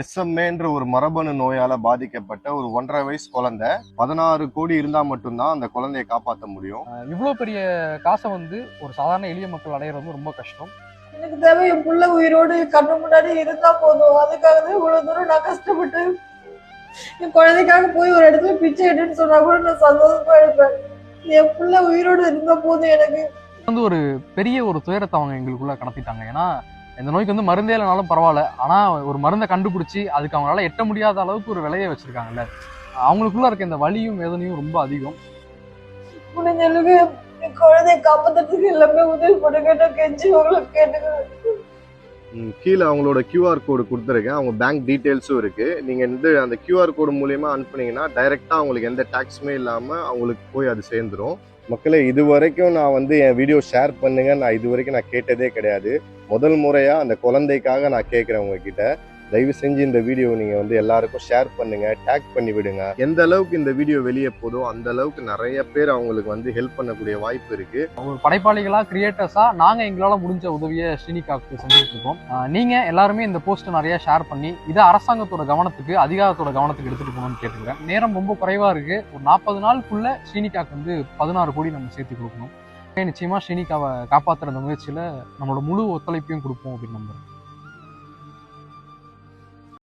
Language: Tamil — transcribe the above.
எஸ்எம்ஏன்ற ஒரு மரபணு நோயால பாதிக்கப்பட்ட ஒரு ஒன்றரை வயசு குழந்தை பதினாறு கோடி இருந்தா மட்டும்தான் அந்த குழந்தையை காப்பாற்ற முடியும். இவ்வளோ பெரிய காசை வந்து ஒரு சாதாரண எளிய மக்கள் அடையிறது வந்து ரொம்ப கஷ்டம். எனக்கு தேவை என் புள்ள உயிரோடு கண்ணு முன்னாடி இருந்தா போதும். அதுக்காக தான் இவ்வளவு தூரம் நான் கஷ்டப்பட்டு என் குழந்தைக்காக போய் ஒரு இடத்துல பிச்சை எடுன்னு சொன்னா கூட நான் சந்தோஷமா இருப்பேன். என் புள்ள உயிரோடு இருந்தா போதும் எனக்கு. வந்து ஒரு பெரிய ஒரு துயரத்தை அவங்க எங்களுக்குள்ள கடத்திட்டாங்க. ஏன்னா இந்த நோய்க்கு வந்து மருந்தே இல்லைனாலும் பரவாயில்ல. ஆனால் ஒரு மருந்தை கண்டுபிடிச்சி அதுக்கு அவங்களால எட்ட முடியாத அளவுக்கு ஒரு விலையை வச்சிருக்காங்கல்ல. அவங்களுக்குள்ள இருக்க இந்த வலியும் வேதனையும் ரொம்ப அதிகம். முடிஞ்ச அளவுக்கு குழந்தைய காப்பாத்துறதுக்கு எல்லாமே உதவி பண்ணுங்க நான் கெஞ்சி உங்களுக்கு கேட்டுக்கிறேன். கீழே அவங்களோட கியூஆர் கோடு கொடுத்துருக்கேன். அவங்க பேங்க் டீட்டெயில்ஸும் இருக்குது நீங்கள் வந்து அந்த கியூஆர் கோடு மூலியமாக அனுப்புனீங்கன்னா டைரெக்டாக அவங்களுக்கு எந்த டேக்ஸுமே இல்லாமல் அவங்களுக்கு போய் அது சேர்ந்துரும். மக்களே இது வரைக்கும் நான் வந்து என் வீடியோ ஷேர் பண்ணுங்க. நான் இது வரைக்கும் நான் கேட்டதே கிடையாது. முதல் முறையாக அந்த குழந்தைக்காக நான் கேட்குறேன் உங்ககிட்ட. தயவு செஞ்சு இந்த வீடியோ நீங்கள் வந்து எல்லாருக்கும் ஷேர் பண்ணுங்கள் டேக் பண்ணி விடுங்க. எந்த அளவுக்கு இந்த வீடியோ வெளியே போதோ அந்த அளவுக்கு நிறைய பேர் அவங்களுக்கு வந்து ஹெல்ப் பண்ணக்கூடிய வாய்ப்பு இருக்கு. ஒரு படைப்பாளிகளா கிரியேட்டர்ஸா நாங்கள் எங்களால் முடிஞ்ச உதவியை ஸ்ரீனிகாவுக்கு செஞ்சுட்டு இருக்கோம். எல்லாருமே இந்த போஸ்ட் நிறைய ஷேர் பண்ணி இதை அரசாங்கத்தோட கவனத்துக்கு அதிகாரத்தோட கவனத்துக்கு எடுத்துட்டு போகணும்னு கேட்டுக்கிறேன். நேரம் ரொம்ப குறைவாக இருக்கு. ஒரு நாற்பது நாளுக்குள்ள ஸ்ரீனிகாக்கு வந்து பதினாறு கோடி நம்ம சேர்த்து கொடுக்கணும். நிச்சயமா ஸ்ரீனிகாவை காப்பாத்துற அந்த முயற்சியில நம்மளோட முழு ஒத்துழைப்பையும் கொடுப்போம் அப்படின்னு நம்புறேன்.